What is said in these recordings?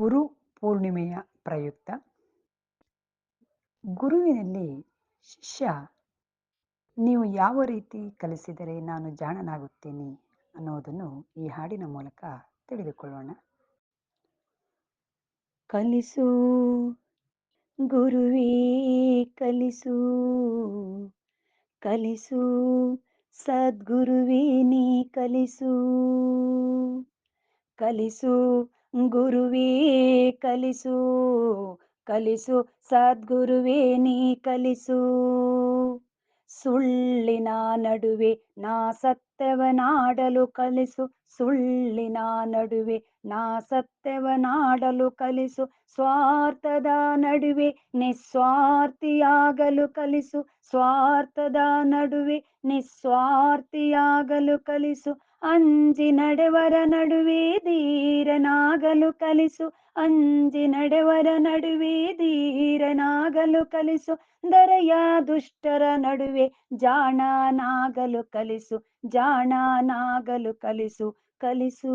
ಗುರು ಪೂರ್ಣಿಮೆಯ ಪ್ರಯುಕ್ತ. ಗುರುವಿನಲ್ಲಿ ಶಿಷ್ಯ, ನೀವು ಯಾವ ರೀತಿ ಕಲಿಸಿದರೆ ನಾನು ಜಾಣನಾಗುತ್ತೇನೆ? ಅನ್ನೋದನ್ನು ಈ ಹಾಡಿನ ಮೂಲಕ ತಿಳಿದುಕೊಳ್ಳೋಣ. ಕಲಿಸು, ಗುರುವೇ, ಕಲಿಸು ಕಲಿಸು, ಸದ್ಗುರುವೇ ನೀ ಕಲಿಸು ಕಲಿಸು ಗುರುವೇ ಕಲಿಸು ಕಲಿಸು, ಸದ್ಗುರುವೇ ನೀ ಕಲಿಸು. ಸುಳ್ಳಿನ ನಡುವೆ ನಾ ಸತ್ಯವನಾಡಲು ಕಲಿಸು, ಸುಳ್ಳಿನ ನಡುವೆ ನಾ ಸತ್ಯವನಾಡಲು ಕಲಿಸು, ಸ್ವಾರ್ಥದ ನಡುವೆ ನಿಸ್ವಾರ್ಥಿಯಾಗಲು ಕಲಿಸು, ಸ್ವಾರ್ಥದ ನಡುವೆ ನಿಸ್ವಾರ್ಥಿಯಾಗಲು ಕಲಿಸು. ಅಂಜಿ ನಡೆವರ ನಡುವೆ ಧೀರನಾಗಲು ಕಲಿಸು. ಅಂಜಿ ನಡೆವರ ನಡುವೆ ಧೀರನಾಗಲು ಕಲಿಸು. ದರೆಯ ದುಷ್ಟರ ನಡುವೆ ಜಾಣನಾಗಲು ಕಲಿಸು. ಜಾಣನಾಗಲು ಕಲಿಸು ಕಲಿಸು.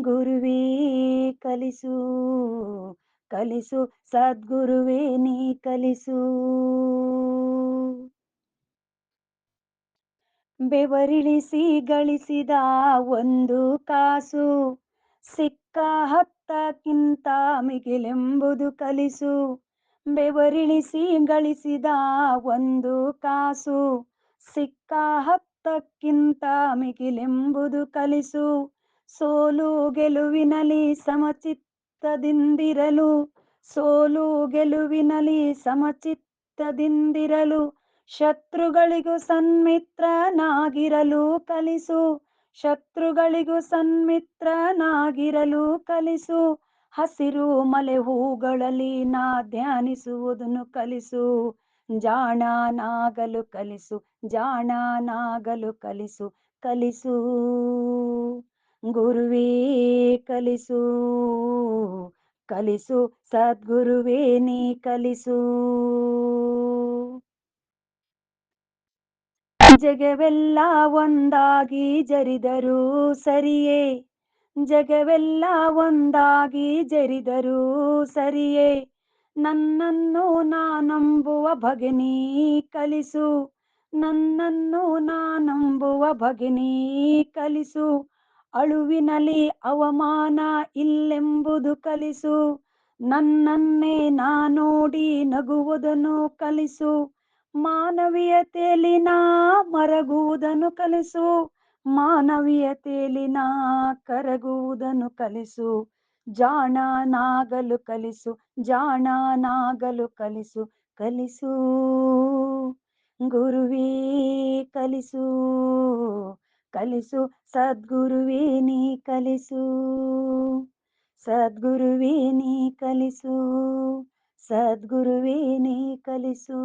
ಗುರುವೇ, ಕಲಿಸು. ಕಲಿಸು. ಸದ್ಗುರುವೇ, ನೀ ಕಲಿಸು. ಬೆವರಿಳಿಸಿ ಗಳಿಸಿದ ಒಂದು ಕಾಸು, ಸಿಕ್ಕ ಹತ್ತಕ್ಕಿಂತ ಮಿಗಿಲೆಂಬುದು ಕಲಿಸು. ಬೆವರಿಳಿಸಿ ಗಳಿಸಿದ ಒಂದು ಕಾಸು, ಸಿಕ್ಕ ಹತ್ತಕ್ಕಿಂತ ಮಿಗಿಲೆಂಬುದು ಕಲಿಸು. ಸೋಲು ಗೆಲುವಿನಲ್ಲಿ ಸಮಚಿತ್ತದಿಂದಿರಲು, ಸೋಲು ಗೆಲುವಿನಲ್ಲಿ ಸಮಚಿತ್ತದಿಂದಿರಲು ಶತ್ರುಗಳಿಗೂ ಸನ್ಮಿತ್ರನಾಗಿರಲು ಕಲಿಸು. ಶತ್ರುಗಳಿಗೂ ಸನ್ಮಿತ್ರನಾಗಿರಲು ಕಲಿಸು. ಹಸಿರು ಮಲೆ ಹೂಗಳಲ್ಲಿ ನಾ ಧ್ಯಾನಿಸುವುದನ್ನು ಕಲಿಸು. ಜಾಣನಾಗಲು ಕಲಿಸು ಜಾಣನಾಗಲು ಕಲಿಸು ಕಲಿಸು. ಗುರುವೇ ಕಲಿಸು ಕಲಿಸು. ಸದ್ಗುರುವೇ ನೀ ಕಲಿಸು. ಜಗವೆಲ್ಲ ಒಂದಾಗಿ ಜರಿದರು ಸರಿಯೇ? ಜಗವೆಲ್ಲ ಒಂದಾಗಿ ಜರಿದರು ಸರಿಯೇ? ನನ್ನನ್ನು ನಾನಂಬುವ ಭಗಿನಿ ಕಲಿಸು. ನನ್ನನ್ನು ನಾನಂಬುವ ಭಗಿನಿ ಕಲಿಸು. ಅಳುವಿನಲ್ಲಿ ಅವಮಾನ ಇಲ್ಲೆಂಬುದು ಕಲಿಸು. ನನ್ನನ್ನೇ ನಾನೋಡಿ ನಗುವುದನ್ನು ಕಲಿಸು. ಮಾನವೀಯತೆಯಲ್ಲಿ ನಾ ಮರಗುವುದನ್ನು ಕಲಿಸು ಮಾನವೀಯತೆಯಲ್ಲಿ ನಾ ಕರಗುವುದನ್ನು ಕಲಿಸು, ಜಾಣನಾಗಲು ಕಲಿಸು ಜಾಣನಾಗಲು ಕಲಿಸು ಕಲಿಸು, ಗುರುವೀ ಕಲಿಸು ಕಲಿಸು, ಸದ್ಗುರುವೇ ನೀ ಕಲಿಸು, ಸದ್ಗುರುವೇ ನೀ ಕಲಿಸು. ಸದ್ಗುರುವೇ ನೀ ಕಲಿಸು